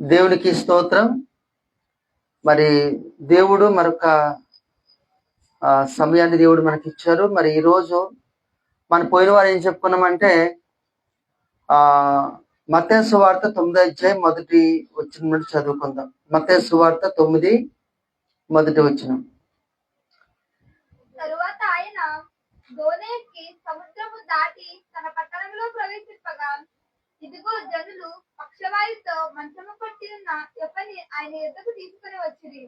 దేవునికి స్తోత్రం. మరి దేవుడు మరొక సమయాన్ని దేవుడు మనకి ఇచ్చారు మరి ఈరోజు మన పోయిన వారు ఏం చెప్పుకున్నామంటే ఆ మతే సువార్త తొమ్మిది అధ్యాయం మొదటి వచ్చిన నుండి చదువుకుందాం. మతే సువార్త తొమ్మిది మొదటి వచ్చిన తరువాత ఆయన సముద్రము దాటి తన పట్టణంలో ప్రవేశింపగా ఇదిగో జనులు పక్షవాయుతో మంచము పట్టి ఉన్న యొక్కని ఆయన ఎద్దకు తీసుకుని వచ్చిరి.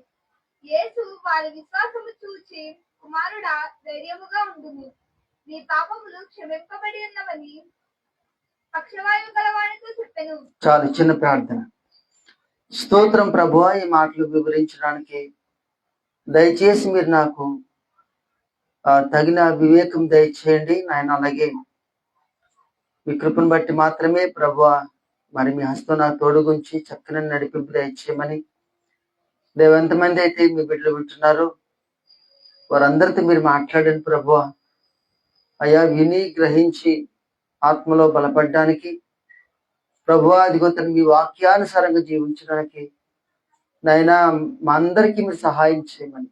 యేసు వారి విశ్వాసము చూచి కుమారుడా ధైర్యముగా ఉండుము. నీ పాపములు క్షమింపబడి ఉన్నవని పక్షవాయువు గలవాడితో చెప్పాను. చాలు చిన్న ప్రార్థన. స్తోత్రం ప్రభు ఈ మాటలు వివరించడానికి దయచేసి మీరు నాకు తగిన వివేకం దయచేయండి. నాయన అలాగే మీ కృపను బట్టి మాత్రమే ప్రభు మరి మీ హస్తం నా తోడుగుంచి చక్కని నడిపింపు దయచేయమని. దేవంతమంది అయితే మీ బిడ్డలు వింటున్నారు వారందరితో మీరు మాట్లాడండి ప్రభు అయా విని గ్రహించి ఆత్మలో బలపడడానికి. ప్రభు అదిగో తను మీ వాక్యానుసారంగా జీవించడానికి. నాయనా మా అందరికీ మీరు సహాయం చేయమని.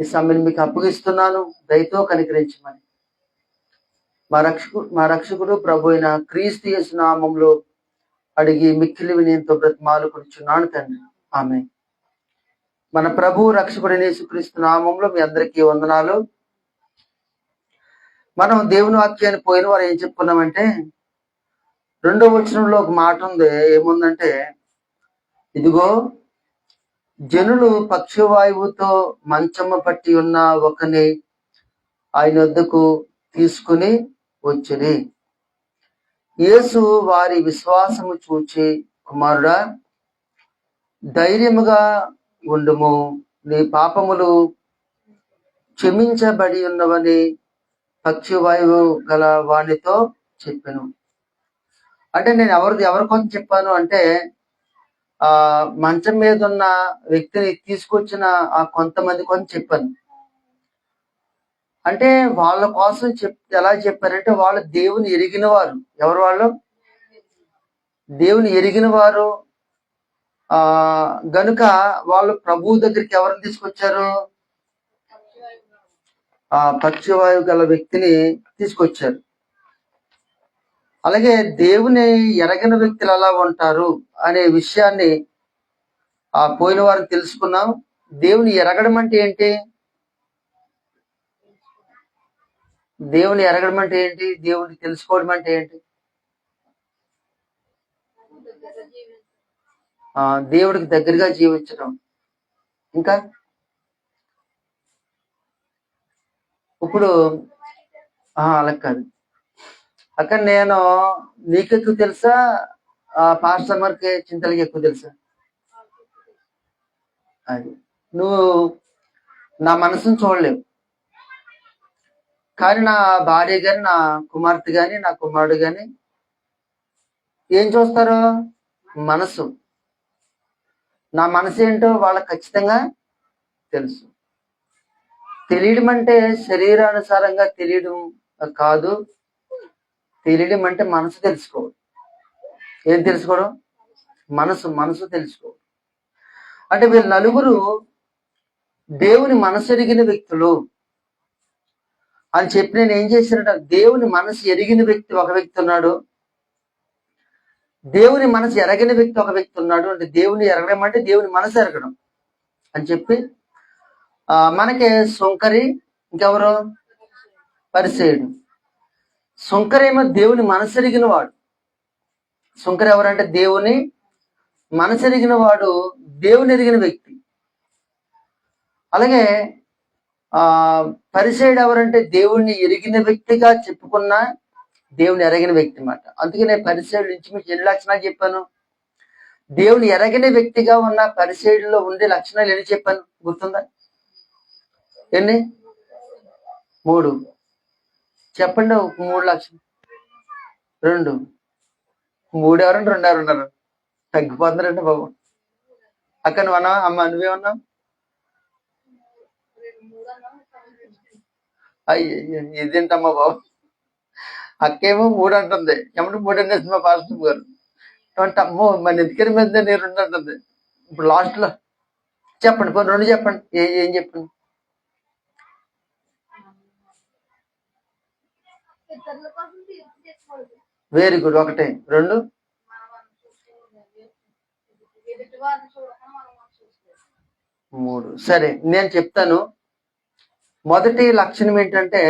ఈ సమ్మెను మీకు అప్పగిస్తున్నాను. దయతో కనికరించమని. మా రక్షకుడు మా రక్షకుడు ప్రభు అయిన క్రీస్తు యేసు నామంలో అడిగి మిక్కిలి వినయంతో బ్రతిమాలు కూర్చున్నాను తండ్రి. ఆమె మన ప్రభు రక్షకుడు యేసుక్రీస్తు నామంలో మీ అందరికీ వందనాలు. మనం దేవుని వాక్యాన్ని పోయిన వారు ఏం చెప్పుకున్నామంటే రెండో వచనంలో ఒక మాట ఉంది. ఏముందంటే ఇదిగో జనులు పక్షవాయువుతో మంచమ్మ పట్టి ఉన్న ఒకని ఆయన వద్దకు తీసుకుని వచ్చిరి యేసు వారి విశ్వాసము చూచి కుమారుడా ధైర్యముగా ఉండుము. నీ పాపములు క్షమించబడి ఉన్నవని పక్షవాయువు గల వానితో చెప్పాను. అంటే నేను ఎవరిది ఎవరి కోసం చెప్పాను అంటే ఆ మంచం మీద ఉన్న వ్యక్తిని తీసుకొచ్చిన ఆ కొంతమంది కోసం చెప్పాను. అంటే వాళ్ళ కోసం చెప్ ఎలా చెప్పారంటే వాళ్ళు దేవుని ఎరిగిన వారు. ఎవరు వాళ్ళు? దేవుని ఎరిగిన వారు. ఆ గనుక వాళ్ళు ప్రభువు దగ్గరికి ఎవరిని తీసుకొచ్చారు? ఆ పక్షవాయువు గల వ్యక్తిని తీసుకొచ్చారు. అలాగే దేవుని ఎరగని వ్యక్తులు ఎలా ఉంటారు అనే విషయాన్ని ఆ పోయిన వారిని తెలుసుకున్నాం దేవుని ఎరగడం అంటే ఏంటి? దేవుని ఎరగడం అంటే ఏంటి? దేవుని తెలుసుకోవడం అంటే ఏంటి దేవుడికి దగ్గరగా జీవించడం. ఇంకా? ఇప్పుడు అలా కాదు. అక్కడ నేను నీకు ఎక్కువ తెలుసా? ఆ పాస్టమర్కి చింతలకి ఎక్కువ తెలుసా? అది. నువ్వు నా మనసును చూడలేవు. కానీ నా భార్య గాని నా కుమార్తె గాని నా కుమారుడు గాని ఏం చూస్తారు? మనసు. నా మనసు ఏంటో వాళ్ళకి ఖచ్చితంగా తెలుసు. తెలియడం అంటే శరీరానుసారంగా తెలియడం కాదు. తెలియడం అంటే మనసు తెలుసుకోవడం. ఏం తెలుసుకోవడం? మనసు మనసు తెలుసుకోవడం. అంటే వీళ్ళు నలుగురు దేవుని మనసు ఎరిగిన వ్యక్తులు. అని చెప్పి నేను ఏం చేశానంటే దేవుని మనసు ఎరిగిన వ్యక్తి ఒక వ్యక్తి ఉన్నాడు. దేవుని మనసు ఎరగిన వ్యక్తి ఒక వ్యక్తి ఉన్నాడు. అంటే దేవుని ఎరగడం అంటే దేవుని మనసు ఎరగడం అని చెప్పి ఆ మనకి సుంకరి ఇంకెవరు? పరిసేయుడు సుంకరేమో దేవుని మనసెరిగిన వాడు. సుంకరి ఎవరంటే దేవుని మనసెరిగిన వాడు దేవుని ఎరిగిన వ్యక్తి. అలాగే ఆ ఎవరంటే దేవుణ్ణి ఎరిగిన వ్యక్తిగా చెప్పుకున్న దేవుని ఎరగిన వ్యక్తి అన్నమాట అందుకే నేను పరిసైడ్ నుంచి మీకు ఎన్ని లక్షణాలు చెప్పాను? దేవుని ఎరగిన వ్యక్తిగా ఉన్న పరిసేయుడిలో ఉండే లక్షణాలు ఎన్ని చెప్పాను? గుర్తుందా? ఎన్ని? మూడు. చెప్పండి ఒక మూడు లక్షలు రెండు. మూడు ఎవరంటే రెండు ఎవరు ఉన్నారు? బాబు. అక్కడ నువ్వు అన్నావా? అమ్మ నువ్వేమన్నావు? అయ్యో ఇదేంటమ్మా బాబు. అక్కేమో మూడు అంటుంది ఎమ్మటి మూడు అనేసి మా పాస్టర్ గారు. అంటే అమ్మో మన ఎందుకని మీద నేను అంటుంది. ఇప్పుడు లాస్ట్లో చెప్పండి కొన్ని రెండు చెప్పండి. ఏ ఏం చెప్పండి? వెరీ గుడ్ ఒకటే. రెండు? మూడు. సరే నేను చెప్తాను. మొదటి లక్షణం ఏంటంటే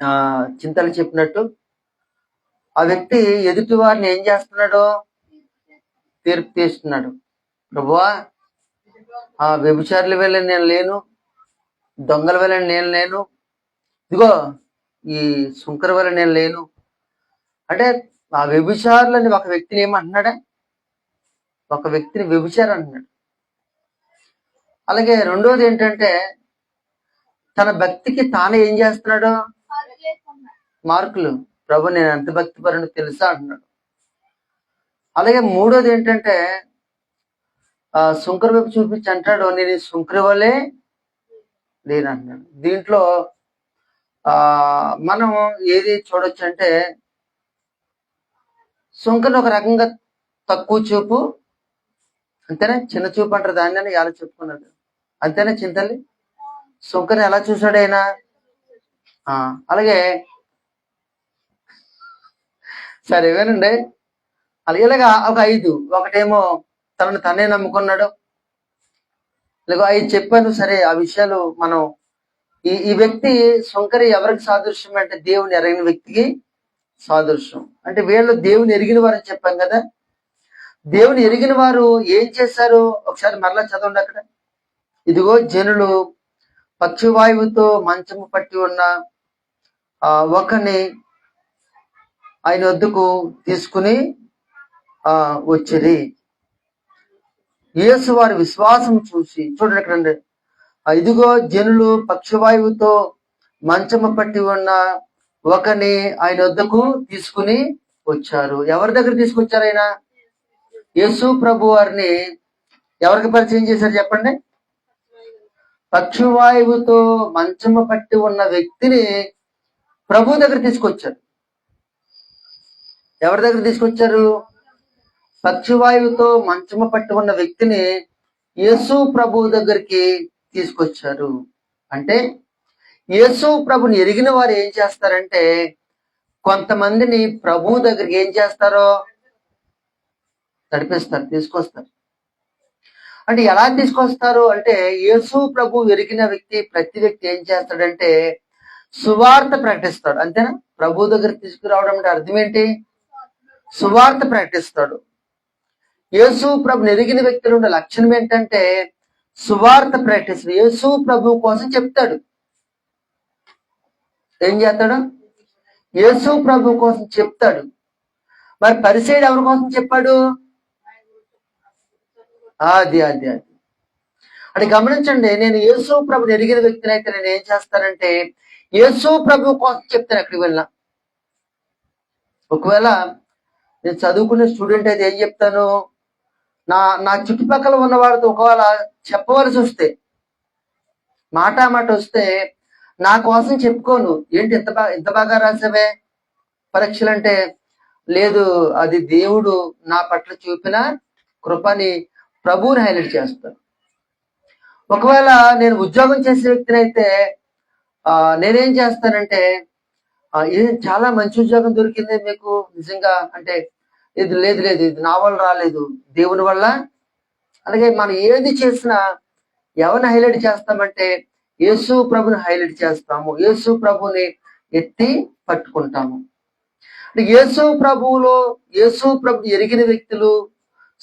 ఆ చింతలు చెప్పినట్టు ఆ వ్యక్తి ఎదుటి వారిని ఏం చేస్తున్నాడు తీర్పు తీస్తున్నాడు. ప్రభువా ఆ వ్యభిచారుల వల్ల నేను లేను దొంగల వల్ల నేను లేను ఇదిగో ఈ శుంకర వల్ల నేను లేను. అంటే ఆ వ్యభిచారులని ఒక వ్యక్తిని ఏమంటున్నాడా ఒక వ్యక్తిని వ్యభిచారం అంటున్నాడు అలాగే రెండోది ఏంటంటే తన భక్తికి తానే ఏం చేస్తున్నాడు? మార్కులు. ప్రభు నేను ఎంత భక్తి పరుడు తెలుసా అంటున్నాడు. అలాగే మూడోది ఏంటంటే ఆ శుంకర వైపు చూపించి అంటాడు నేను ఈ శుంకరి అంటున్నాడు దీంట్లో ఆ మనం ఏది చూడొచ్చు అంటే శుంకర్ని ఒక రకంగా తక్కువ చూపు అంతేనా? చిన్న చూపు అంటారు దాన్ని అని ఎలా చెప్పుకున్నాడు అంతేనా చింతల్లి? శుంకర్ని ఎలా చూశాడు ఆయన? ఆ, అలాగే. సరే ఇవేనండి అలాగే ఇలాగా ఒక ఐదు. ఒకటేమో తనను తనే నమ్ముకున్నాడు. ఇలాగో ఐదు చెప్పాను. సరే ఆ విషయాలు మనం ఈ ఈ వ్యక్తి శంకరి ఎవరికి సాదృశ్యం అంటే దేవుని ఎరగిన వ్యక్తికి సాదృశ్యం. అంటే వీళ్ళు దేవుని ఎరిగిన వారని చెప్పాం కదా. దేవుని ఎరిగిన వారు ఏం చేశారు? ఒకసారి మరలా చదవండి అక్కడ. ఇదిగో జనులు పక్షివాయువుతో మంచము పట్టి ఉన్న ఆ ఒకని ఆయన వద్దకు తీసుకుని ఆ యేసు వారి విశ్వాసం చూసి చూడండి ఎక్కడండి ఇదిగో జనులు పక్షవాయువుతో మంచము పట్టి ఉన్న ఒకని ఆయన వద్దకు తీసుకుని వచ్చారు. ఎవరి దగ్గర తీసుకొచ్చారు ఆయన? యేసు ప్రభు వారిని ఎవరికి పరిచయం చేశారు చెప్పండి? పక్షువాయువుతో మంచము పట్టి ఉన్న వ్యక్తిని ప్రభు దగ్గర తీసుకొచ్చారు. ఎవరి దగ్గర తీసుకొచ్చారు? పక్షివాయువుతో మంచము పట్టి ఉన్న వ్యక్తిని యేసు ప్రభు దగ్గరికి తీసుకొచ్చారు. అంటే యేసు ప్రభుని ఎరిగిన వారు ఏం చేస్తారంటే కొంతమందిని ప్రభు దగ్గరికి ఏం చేస్తారో నడిపిస్తారు తీసుకొస్తారు. అంటే ఎలా తీసుకొస్తారు అంటే యేసు ప్రభు ఎరిగిన వ్యక్తి ప్రతి వ్యక్తి ఏం చేస్తాడంటే సువార్త ప్రకటిస్తాడు. అంతేనా? ప్రభు దగ్గర తీసుకురావడం అంటే అర్థం ఏంటి? సువార్త ప్రకటిస్తాడు. యేసు ప్రభు ఎరిగిన వ్యక్తులు ఉండే లక్షణం ఏంటంటే సువార్త ప్రకటిస్తాడు. యేసు ప్రభు కోసం చెప్తాడు. ఏం చేస్తాడు? యేసు ప్రభు కోసం చెప్తాడు. మరి పరిసేడు ఎవరి కోసం చెప్పాడు? అది అది అది. అంటే గమనించండి నేను యేసు ప్రభు ఎరిగిన వ్యక్తిని అయితే నేను ఏం చేస్తానంటే యేసు ప్రభు కోసం చెప్తాను ఎక్కడికి వెళ్ళినా. ఒకవేళ నేను చదువుకునే స్టూడెంట్ అయితే ఏం చెప్తాను? నా నా చుట్టుపక్కల ఉన్న వాళ్ళతో ఒకవేళ చెప్పవలసి వస్తే మాట మాట వస్తే నా కోసం చెప్పుకోను. ఏంటి ఇంత బాగా ఇంత బాగా రాసావే? పరీక్షలు అంటే లేదు అది దేవుడు నా పట్ల చూపిన కృపని ప్రభువుని హైలైట్ చేస్తాను ఒకవేళ నేను ఉద్యోగం చేసే వ్యక్తిని అయితే నేనేం చేస్తానంటే ఇది చాలా మంచి ఉద్యోగం దొరికింది మీకు నిజంగా అంటే ఇది లేదు లేదు ఇది నా వల్ల రాలేదు దేవుని వల్ల. అలాగే మనం ఏది చేసినా ఎవరిని హైలైట్ చేస్తామంటే యేసు ప్రభుని హైలైట్ చేస్తాము యేసు ప్రభుని ఎత్తి పట్టుకుంటాము. అంటే యేసు ప్రభువులో యేసు ప్రభు ఎరిగిన వ్యక్తులు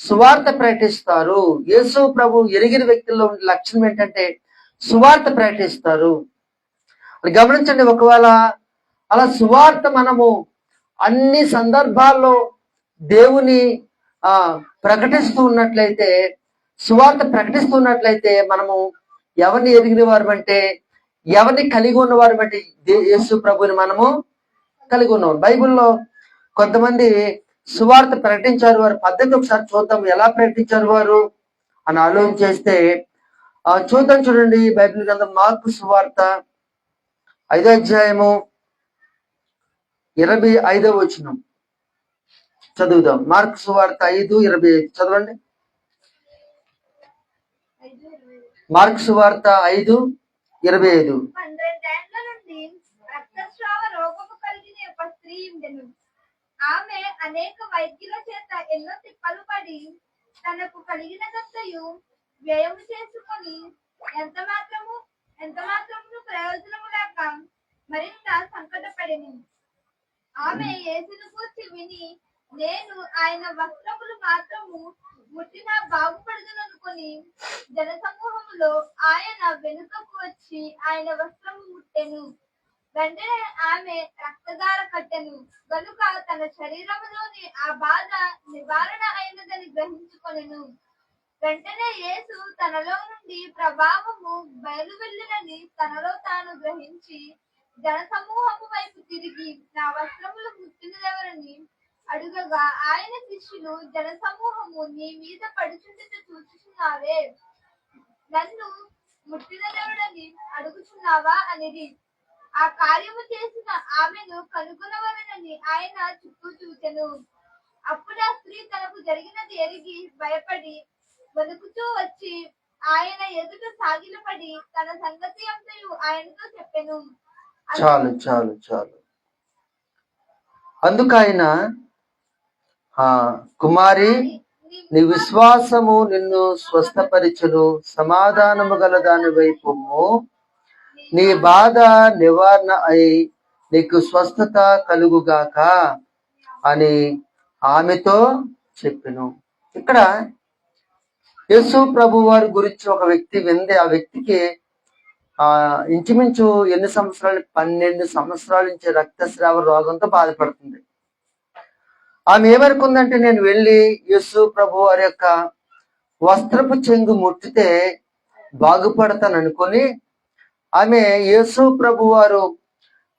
సువార్త ప్రకటిస్తారు. యేసు ప్రభు ఎరిగిన వ్యక్తుల్లో ఉండే లక్షణం ఏంటంటే సువార్త ప్రకటిస్తారు. గమనించండి ఒకవేళ అలా సువార్త మనము అన్ని సందర్భాల్లో దేవుని ఆ ప్రకటిస్తూ ఉన్నట్లయితే సువార్త ప్రకటిస్తున్నట్లయితే మనము ఎవరిని ఎరిగిన వారు అంటే ఎవరిని కలిగి ఉన్నవారు అంటే యేసు ప్రభుని మనము కలిగి ఉన్నాం. బైబిల్లో కొంతమంది సువార్త ప్రకటించారు వారి పద్ధతి ఒకసారి చూద్దాం. ఎలా ప్రకటించారు వారు? అని ఆలోచన చేస్తే చూద్దాం చూడండి బైబిల్ గ్రంథం మార్పు సువార్త ఐదో అధ్యాయము ఇరవై ఐదో వచనం. చదువుదాం. మార్క్ సువార్త ఐదు ఇరవై ఐదు. చదవండి. మార్క్ సువార్త ఐదు ఇరవై ఐదు. ఆమె అనేక వైద్యుల చేత ఎన్నో తిప్పలు పడి తనకు కలిగినదంతయు వ్యయం చేసుకొని ఎంత మాత్రము ఎంత మాత్రము ప్రయోజనము లేక మరింత సంకటపడింది ఆమె యేసును కూర్చి విని నేను ఆయన వస్త్రములు మాత్రము ముట్టినా బాగుపడదనుకొని జనసమూహములో ఆయన వెనుకకు వచ్చి ఆయన వస్త్రము ముట్టెను. వెంటనే ఆమె రక్తదార కట్టెను గనుక తన శరీరములోని ఆ బాధ నివారణ అయినదని గ్రహించుకొనెను. వెంటనే యేసు తనలో నుండి ప్రభావము బయలు వెళ్ళినని తనలో తాను గ్రహించి జనసమూహము వైపు తిరిగి నా వస్త్రములు ముట్టినదెవరని అడుగగా ఆయన శిష్యులు జనసమూహము నీ మీద పడుచుండితే చూచుచున్నావే. నన్ను ముట్టినదెవడని అడుగుచున్నావా? అనేది ఆ కార్యము చేసిన ఆమెను కనుగొనవలనని ఆయన చుట్టూ చూచెను. అప్పుడు ఆ స్త్రీ తనకు జరిగినది ఎరిగి భయపడి వణుకుతూ వచ్చి ఆయన ఎదుట సాగిలపడి తన సంగతి అంతయు ఆయనతో చెప్పెను. చాలు చాలు చాలు. అందుకు ఆయన ఆ కుమారి నీ విశ్వాసము నిన్ను స్వస్థపరిచును. సమాధానము గల దాని వైపు నీ బాధ నివారణ అయి నీకు స్వస్థత కలుగుగాక అని ఆమెతో చెప్పెను. ఇక్కడ యేసు ప్రభు వారి గురించి ఒక వ్యక్తి వింది. ఆ వ్యక్తికి ఆ ఇంచుమించు ఎన్ని సంవత్సరాలు? పన్నెండు సంవత్సరాల నుంచి రక్తస్రావ రోగంతో బాధపడుతుంది. ఆమె ఏమనుకుందంటే నేను వెళ్ళి యేసు ప్రభు వారి యొక్క వస్త్రపు చెంగు ముట్టితే బాగుపడతాను అనుకొని ఆమె యేసు ప్రభు వారు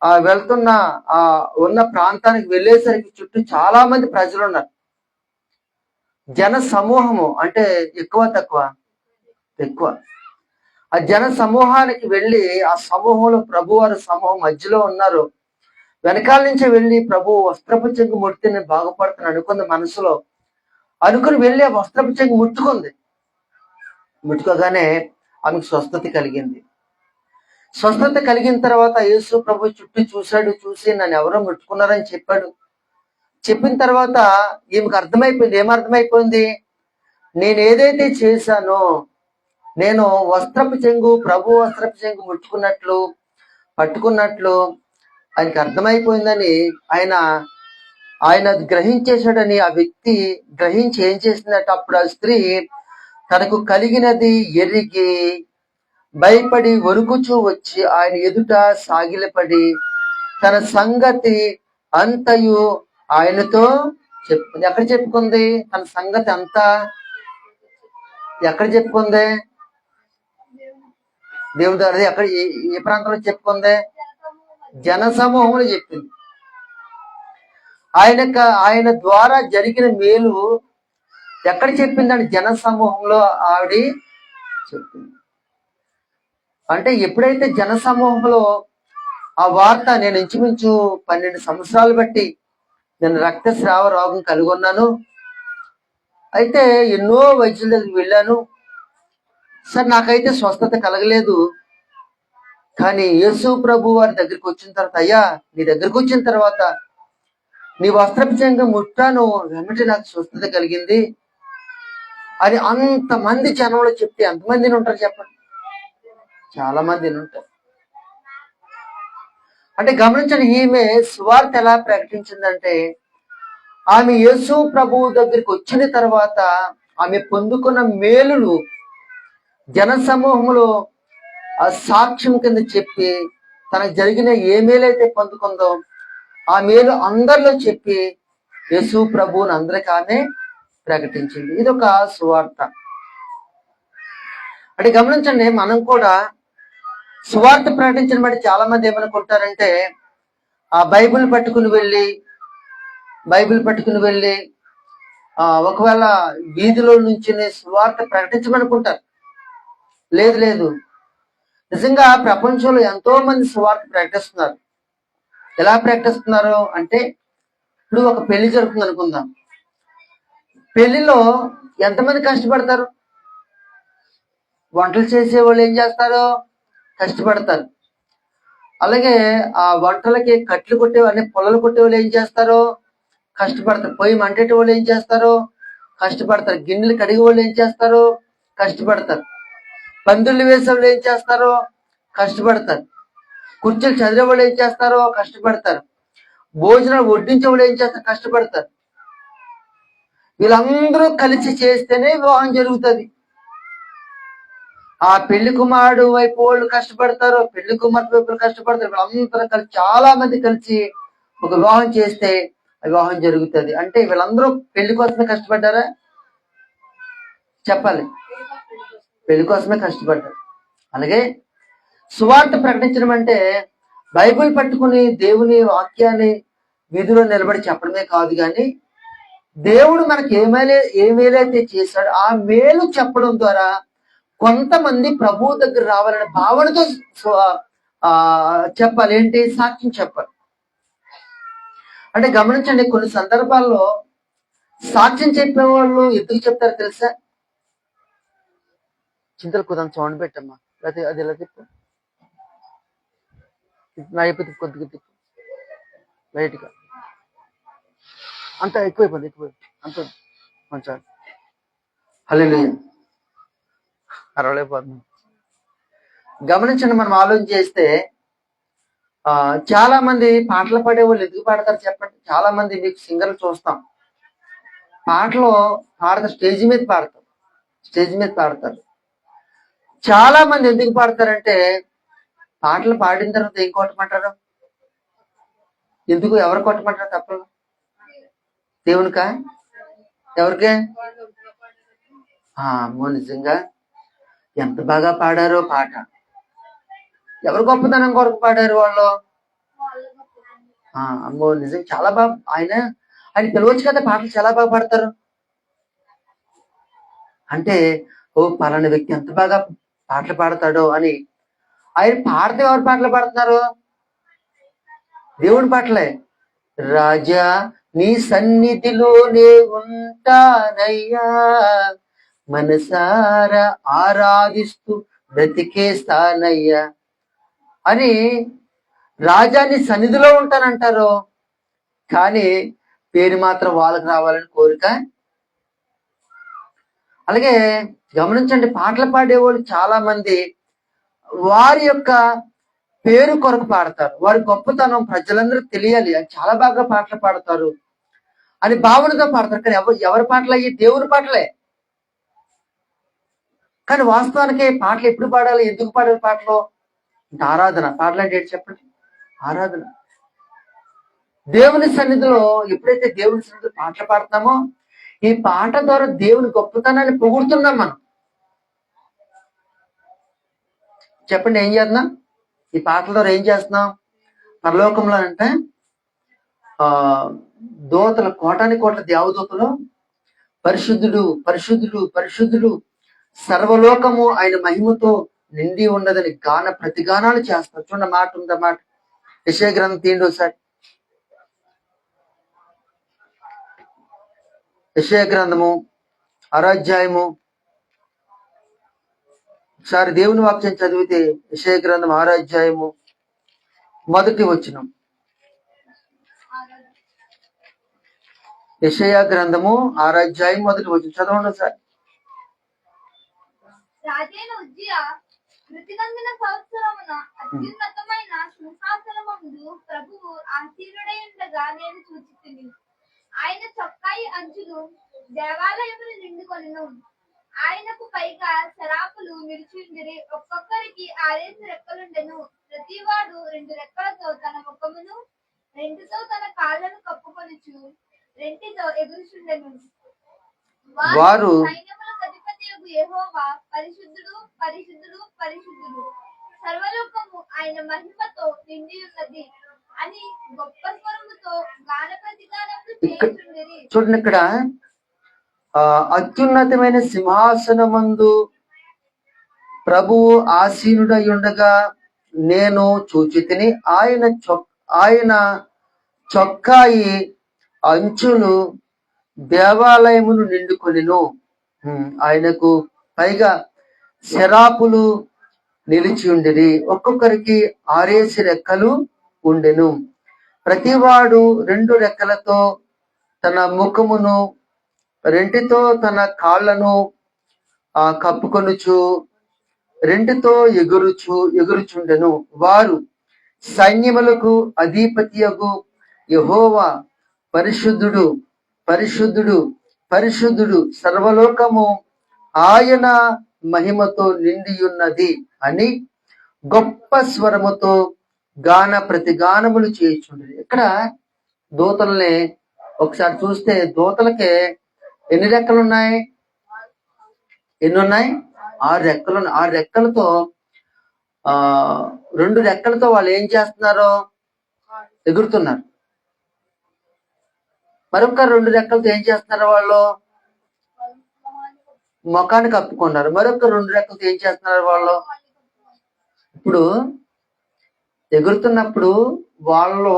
ఆ వెళ్తున్న ఆ ఉన్న ప్రాంతానికి వెళ్ళేసరికి చుట్టూ చాలా మంది ప్రజలు ఉన్నారు జన సమూహము అంటే ఎక్కువ తక్కువ? ఎక్కువ. ఆ జన సమూహానికి వెళ్ళి ఆ సమూహంలో ప్రభు వారి సమూహం మధ్యలో ఉన్నారు. వెనకాల నుంచి వెళ్ళి ప్రభు వస్త్రపు చెంగు ముడితే నేను బాగుపడతాను అనుకుంది మనసులో. అనుకుని వెళ్ళి ఆ వస్త్రపు చెంగు ముట్టుకుంది. ముట్టుకోగానే ఆమెకు స్వస్థత కలిగింది. స్వస్థత కలిగిన తర్వాత యేసు ప్రభు చుట్టూ చూశాడు చూసి నన్ను ఎవరో ముట్టుకున్నారని చెప్పాడు. చెప్పిన తర్వాత ఈమెకు అర్థమైపోయింది. ఏం నేను ఏదైతే చేశానో నేను వస్త్రపు చెంగు ప్రభు వస్త్రపు చెంగు ముట్టుకున్నట్లు పట్టుకున్నట్లు ఆయనకి అర్థమైపోయిందని ఆయన ఆయన అది గ్రహించేశాడని ఆ వ్యక్తి గ్రహించి ఏం చేసిందట అప్పుడు ఆ స్త్రీ తనకు కలిగినది ఎరిగి భయపడి వణుకుచూ వచ్చి ఆయన ఎదుట సాగిలపడి తన సంగతి అంతయు ఆయనతో చెప్పుకుంది. ఎక్కడ చెప్పుకుంది? తన సంగతి అంతా ఎక్కడ చెప్పుకుంది? దేవుదారి ఎక్కడ ఏ- ఏ ప్రాంతంలో చెప్పుకుంది? జన సమూహంలో చెప్పింది. ఆయన ఆయన ద్వారా జరిగిన మేలు ఎక్కడ చెప్పిందండి జన సమూహంలో ఆవిడ చెప్పింది. అంటే ఎప్పుడైతే జన సమూహంలో ఆ వార్త నేను ఇంచుమించు పన్నెండు సంవత్సరాలు బట్టి నేను రక్తస్రావ రోగం కలిగి ఉన్నాను అయితే ఎన్నో వైద్యుల దగ్గరికి వెళ్ళాను. సార్ నాకైతే స్వస్థత కలగలేదు. కానీ యేసు ప్రభు వారి దగ్గరికి వచ్చిన తర్వాత అయ్యా నీ దగ్గరికి వచ్చిన తర్వాత నీ వస్త్రపచంగా ముట్టాను. వెంటనే నాకు స్వస్థత కలిగింది. అని అంతమంది జనంలో చెప్తే ఎంతమందిని ఉంటారు చెప్పండి. చాలా మంది ఉంటారు అంటే గమనించండి ఈమె సువార్త ఎలా ప్రకటించిందంటే ఆమె యేసు ప్రభువు దగ్గరికి వచ్చిన తర్వాత ఆమె పొందుకున్న మేలులు జన సమూహంలో ఆ సాక్ష్యం కింద చెప్పి తనకు జరిగిన ఏ మేలైతే పొందుకుందో ఆ మేలు అందరిలో చెప్పి యేసు ప్రభువుని అందరికి ఆమె ప్రకటించింది. ఇది ఒక సువార్త. అంటే గమనించండి మనం కూడా సువార్త ప్రకటించిన బట్టి చాలా మంది ఏమనుకుంటారంటే ఆ బైబిల్ పట్టుకుని వెళ్ళి బైబిల్ పట్టుకుని వెళ్ళి ఒకవేళ వీధిలో నుంచి సువార్త ప్రకటించమనుకుంటారు. లేదు లేదు. నిజంగా ప్రపంచంలో ఎంతో మంది సువార్త ప్రకటిస్తున్నారు. ఎలా ప్రకటిస్తున్నారు అంటే ఇప్పుడు ఒక పెళ్ళి జరుగుతుంది అనుకుందాం. పెళ్ళిలో ఎంతమంది కష్టపడతారు? వంటలు చేసే వాళ్ళు ఏం చేస్తారు? కష్టపడతారు. అలాగే ఆ వంటలకి కట్లు కొట్టే అన్ని పొలలు కొట్టే వాళ్ళు ఏం చేస్తారు కష్టపడతారు. పొయ్యి మంటేటి వాళ్ళు ఏం చేస్తారు కష్టపడతారు. గిన్నెలు కడిగే వాళ్ళు ఏం చేస్తారు కష్టపడతారు. పందులు వేసే వాళ్ళు ఏం చేస్తారు కష్టపడతారు. కుర్చీలు చదివే వాళ్ళు ఏం చేస్తారో కష్టపడతారు. భోజనాలు వడ్డించే వాళ్ళు ఏం చేస్తారు కష్టపడతారు. వీళ్ళందరూ కలిసి చేస్తేనే వివాహం జరుగుతుంది. ఆ పెళ్ళి కుమారుడు వైపు వాళ్ళు కష్టపడతారు పెళ్ళి కుమార్తె వైపు కష్టపడతారు. వీళ్ళందరూ కలిసి చాలా మంది కలిసి ఒక వివాహం చేస్తే వివాహం జరుగుతుంది. అంటే వీళ్ళందరూ పెళ్ళి కోసమే కష్టపడ్డారా? చెప్పాలి. పెళ్ళి కోసమే కష్టపడ్డారు. అలాగే సువార్త ప్రకటించడం అంటే బైబుల్ పట్టుకుని దేవుని వాక్యాన్ని వీధిలో నిలబడి చెప్పడమే కాదు కానీ దేవుడు మనకి ఏమైనా ఏమేలైతే చేశాడు ఆ మేలు చెప్పడం ద్వారా కొంతమంది ప్రభు దగ్గర రావాలనే భావనతో ఆ చెప్పాలి. ఏంటి? సాక్ష్యం చెప్పాలి. అంటే గమనించండి కొన్ని సందర్భాల్లో సాక్ష్యం చెప్పే వాళ్ళు ఎందుకు చెప్తారు తెలుసా? చింతలు కుదాం సౌండ్ పెట్టమ్మా. లేకపోతే అది ఎలా తిప్పు? నా కొద్దిగా తిప్పు. లైట్గా. అంత ఎక్కువైపోయింది ఎక్కువ అంత. కొంచెం. హలో అరవలేకపోతున్నాం గమనించండి మనం ఆలోచన చేస్తే ఆ చాలా మంది పాటలు పాడే వాళ్ళు ఎందుకు పాడతారు చెప్పండి? చాలా మంది మీకు సింగర్లు చూస్తాం. పాటలు పాడతారు స్టేజ్ మీద పాడతారు. స్టేజ్ మీద పాడతారు. చాలా మంది ఎందుకు పాడతారంటే పాటలు పాడిన తర్వాత ఏం కొట్టమంటారు? ఎందుకు ఎవరు కొట్టమంటారు తప్పలు? దేవునికా? ఎవరికే? ఆ, నిజంగా. ఎంత బాగా పాడారో పాట. ఎవరు గొప్పతనం కొరకు పాడారు వాళ్ళు? అమ్మో నిజం చాలా బాగా ఆయన ఆయన పిలవచ్చు కదా పాటలు చాలా బాగా పాడతారు. అంటే ఓ పలానా వ్యక్తి ఎంత బాగా పాటలు పాడతాడో అని. ఆయన పాడితే ఎవరు పాటలు పాడుతున్నారు? దేవుడి పాటలే. రాజా నీ సన్నిధిలోనే ఉంటానయ్యా. మనసారా ఆరాధిస్తూ బ్రతికేస్తానయ్యా అని రాజాని సన్నిధిలో ఉంటానంటారు? కానీ పేరు మాత్రం వాళ్ళకి రావాలని కోరిక? అలాగే గమనించండి పాటలు పాడేవాళ్ళు చాలా మంది వారి యొక్క పేరు కొరకు పాడతారు. వారి గొప్పతనం ప్రజలందరూ తెలియాలి. చాలా బాగా పాటలు పాడతారు. అని భావనతో పాడతారు. కానీ ఎవరు ఎవరి పాటలు అయ్యి దేవుని పాటలే? కానీ వాస్తవానికి పాటలు ఎప్పుడు పాడాలి? ఎందుకు పాడాలి పాటలు? అంటే ఆరాధన. పాటలు అంటే చెప్పండి? ఆరాధన. దేవుని సన్నిధిలో ఎప్పుడైతే దేవుని సన్నిధిలో పాటలు పాడుతున్నామో ఈ పాట ద్వారా దేవుని గొప్పతనాన్ని పొగుడుతున్నాం మనం. చెప్పండి ఏం చేస్తున్నాం? ఈ పాటల ద్వారా ఏం చేస్తున్నాం? పరలోకంలో అంటే ఆ దోతల కోటాని కోట్ల దేవదూతలు పరిశుద్ధుడు పరిశుద్ధుడు పరిశుద్ధుడు సర్వలోకము ఆయన మహిమతో నిండి ఉన్నదని గాన ప్రతిగానాలు చేస్తారు. చూడండి మాట ఉందన్నమాట విషయ గ్రంథం తీయండి ఒకసారి. విషయ గ్రంథము అరాధ్యాయము ఒకసారి దేవుని వాక్యం చదివితే విషయ గ్రంథం ఆరాధ్యాయము. మొదటి వచనం. విషయ గ్రంథము ఆరాధ్యాయం మొదటి వచనం. చదవండి సార్ రాజైన ఉజ్జియా మృతి నందిన సంవత్సరమున అత్యున్నతమైన సింహాసనము ముందు ప్రభువు ఆసీనుడై ఉండగా నేను చూచితిని. ఆయన చొక్కాయి అంచులు దేవాలయమును నిండుకొనెను. ఆయనకు పైగా శరాపులు నిలిచిండిరి ఒక్కొక్కరికి ఆరేసి రెక్కలుండెను. ప్రతివాడు రెండు రెక్కలతో తన ముఖమును రెండుతో తన కాళ్ళను కప్పుకొనుచు రెంటితో ఎగురుచుండెను. వారు అధిపతియగు యెహోవా పరిశుద్ధుడు పరిశుద్ధుడు పరిశుద్ధుడు. సర్వలోకము ఆయన మహిమతో నిండి ఉన్నది అని గొప్ప స్వరముతో గాన ప్రతిగానములు ఇక్కడ- చేయుచుండిరి. చూడండి ఇక్కడ ఆ అత్యున్నతమైన సింహాసనమందు ప్రభువు ఆసీనుడై ఉండగా నేను చూచితిని ఆయన ఆయన చొక్కాయి అంచులు దేవాలయమును నిండుకొనిను. ఆయనకు పైగా శరాపులు నిలిచి ఉండిరి. ఒక్కొక్కరికి ఆరేసి రెక్కలు ఉండెను. ప్రతివాడు రెండు రెక్కలతో తన ముఖమును రెంటితో తన కాళ్ళను ఆ కప్పుకొనుచు రెంటితో ఎగురుచు ఎగురుచుండెను. వారు సైన్యములకు అధిపతియగు యహోవా పరిశుద్ధుడు పరిశుద్ధుడు పరిశుద్ధుడు సర్వలోకము ఆయన మహిమతో నిండియున్నది అని గొప్ప స్వరముతో గాన ప్రతిగానములు చేయుచుండేది ఇక్కడ దూతల్ని ఒకసారి చూస్తే దూతలకే ఎన్ని రెక్కలు ఉన్నాయి ఎన్ని ఉన్నాయి ఆరు రెక్కలు ఆరు రెక్కలతో ఆ రెండు రెక్కలతో వాళ్ళు ఏం చేస్తున్నారు? ఎగురుతున్నారు. మరొక రెండు రెక్కలతో ఏం చేస్తున్నారు వాళ్ళు? ముఖాన్ని కప్పుకున్నారు. మరొక రెండు రెక్కలతో ఏం చేస్తున్నారు వాళ్ళు? ఇప్పుడు ఎగురుతున్నప్పుడు వాళ్ళు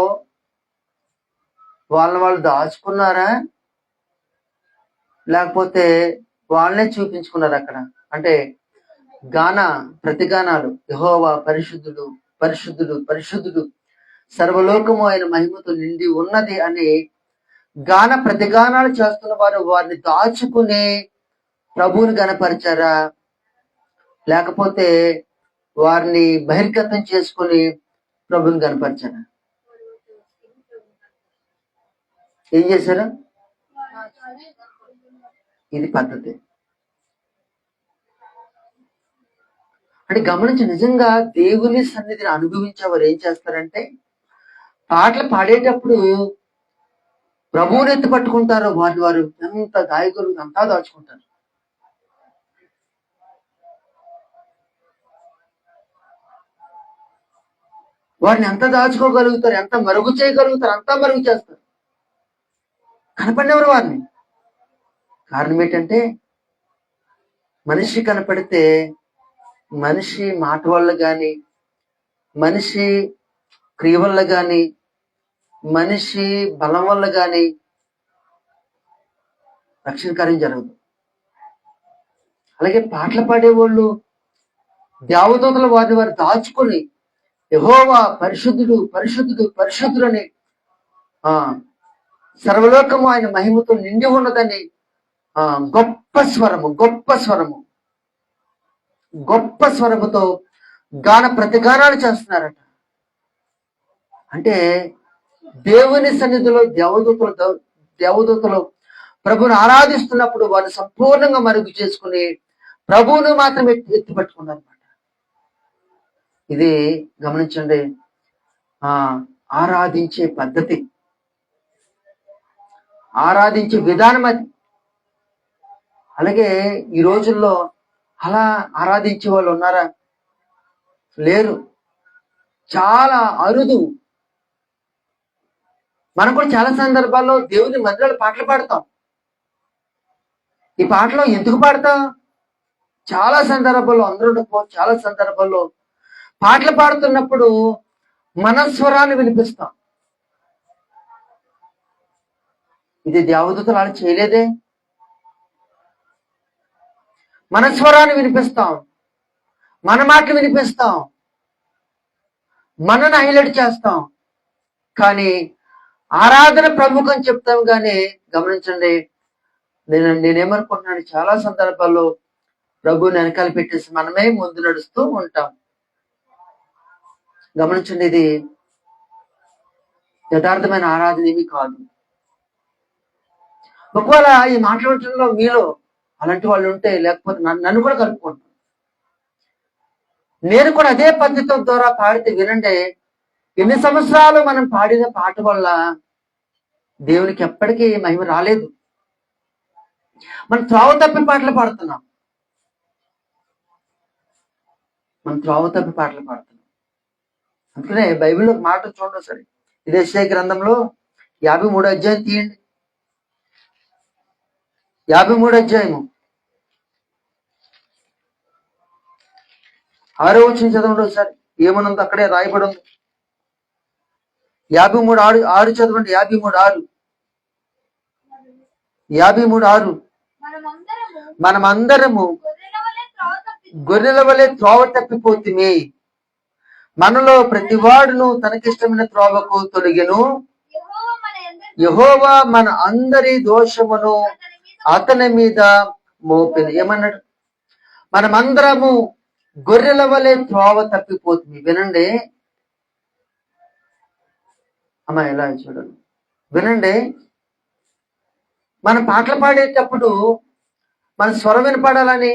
వాళ్ళ వాళ్ళు దాచుకున్నారా? లేకపోతే వాళ్ళనే చూపించుకున్నారు అక్కడ? అంటే గాన ప్రతిగానాలు. యహోవా పరిశుద్ధుడు పరిశుద్ధుడు పరిశుద్ధుడు. సర్వలోకము ఆయన మహిమతో నిండి ఉన్నది అని గాన ప్రతిగానాలు చేస్తున్న వారు వారిని దాచుకుని ప్రభువుని గనపరిచారా? లేకపోతే వారిని బహిర్గతం చేసుకుని ప్రభుని కనపరిచారా ఏం చేశారు? ఇది పద్ధతి. అంటే గమనించి నిజంగా దేవుని సన్నిధిని అనుభవించే వారు ఏం చేస్తారంటే పాటలు పాడేటప్పుడు ప్రభువుని ఎత్తి పట్టుకుంటారో వారి వారు ఎంత గాయకులు అంతా దాచుకుంటారు? వారిని ఎంత దాచుకోగలుగుతారు ఎంత మరుగు చేయగలుగుతారు అంతా మరుగు చేస్తారు. కనపడినవరు వారిని. కారణం ఏంటంటే మనిషి కనపడితే మనిషి మాట వల్ల కానీ మనిషి క్రియ వల్ల కానీ మనిషి బలం వల్ల కానీ రక్షణ కార్యం జరగదు. అలాగే పాటలు పాడేవాళ్ళు దేవదూతల వారిని వారు దాచుకొని యహోవా పరిశుద్ధుడు పరిశుద్ధుడు పరిశుద్ధుడు అని ఆ సర్వలోకము ఆయన మహిమతో నిండి ఉన్నదని ఆ గొప్ప స్వరము గొప్ప స్వరము గొప్ప స్వరముతో గాన ప్రతిగానాలు చేస్తున్నారట. అంటే దేవుని సన్నిధిలో దేవదూతలు దేవదూతలు ప్రభుని ఆరాధిస్తున్నప్పుడు వారు సంపూర్ణంగా మరుగు చేసుకుని ప్రభువును మాత్రమే ఎత్తి అనమాట ఇది గమనించండి. ఆ ఆరాధించే పద్ధతి. ఆరాధించే విధానం అది. అలాగే ఈ రోజుల్లో అలా ఆరాధించే వాళ్ళు ఉన్నారా? లేరు. చాలా అరుదు మనం కూడా చాలా సందర్భాల్లో దేవుని మందిరాలు పాటలు పాడతాం. ఈ పాటలు ఎందుకు పాడతాం? చాలా సందర్భాల్లో అందరూ చాలా సందర్భాల్లో పాటలు పాడుతున్నప్పుడు మనస్వరాలు వినిపిస్తాం. ఇది దేవదూతలు అలా చేయలేదే? మనస్వరాన్ని వినిపిస్తాం. మన మాటలు వినిపిస్తాం. మనని హైలైట్ చేస్తాం. కానీ ఆరాధన ప్రముఖం చెప్తాం కానీ గమనించండి. నేను నేనేమనుకుంటున్నాను చాలా సందర్భాల్లో ప్రభుని వెనకాల పెట్టేసి మనమే ముందు నడుస్తూ ఉంటాం. గమనించండి ఇది యథార్థమైన ఆరాధన ఏమీ కాదు. ఒకవేళ ఈ మాట్లాడటంలో మీలో అలాంటి వాళ్ళు ఉంటే లేకపోతే నన్ను నన్ను కూడా కలుపుకుంటాను నేను కూడా అదే పద్ధతి ద్వారా పాడితే వినండి ఎన్ని సంవత్సరాలు మనం పాడిన పాట వల్ల దేవునికి ఎప్పటికీ మహిమ రాలేదు. మనం త్రోవ తప్పి పాటలు పాడుతున్నాం. మనం త్రోవ తప్పి పాటలు పాడుతున్నాం. అందుకనే బైబిల్లో మాట చూడండి సరే ఇదే యెషయా గ్రంథంలో యాభై మూడు అధ్యాయం తీయండి. యాభై మూడు అధ్యాయము. ఆరో వచ్చిన చదవండి ఒకసారి. ఏమనుంది అక్కడే రాయబడి ఉంది. యాభై మూడు ఆరు ఆరు చదవండి యాభై మూడు ఆరు. యాభై మూడు ఆరు. మనమందరము గొర్రెల వలె త్రోవ తప్పిపోతుమే. మనలో ప్రతి త్రోవ మనలో ప్రతివాడును తనకిష్టమైన త్రోవకు తొలగిను. మన యహోవా మన అందరి దోషమును అతని మీద మోపిన. ఏమన్నాడు? మనమందరము గొర్రెల వలె త్రోవ తప్పిపోతుంది వినండి. అమ్మాయి ఎలా చూడండి వినండి. మన పాటలు పాడేటప్పుడు మన స్వరం వినపడాలని.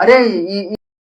అరే ఈ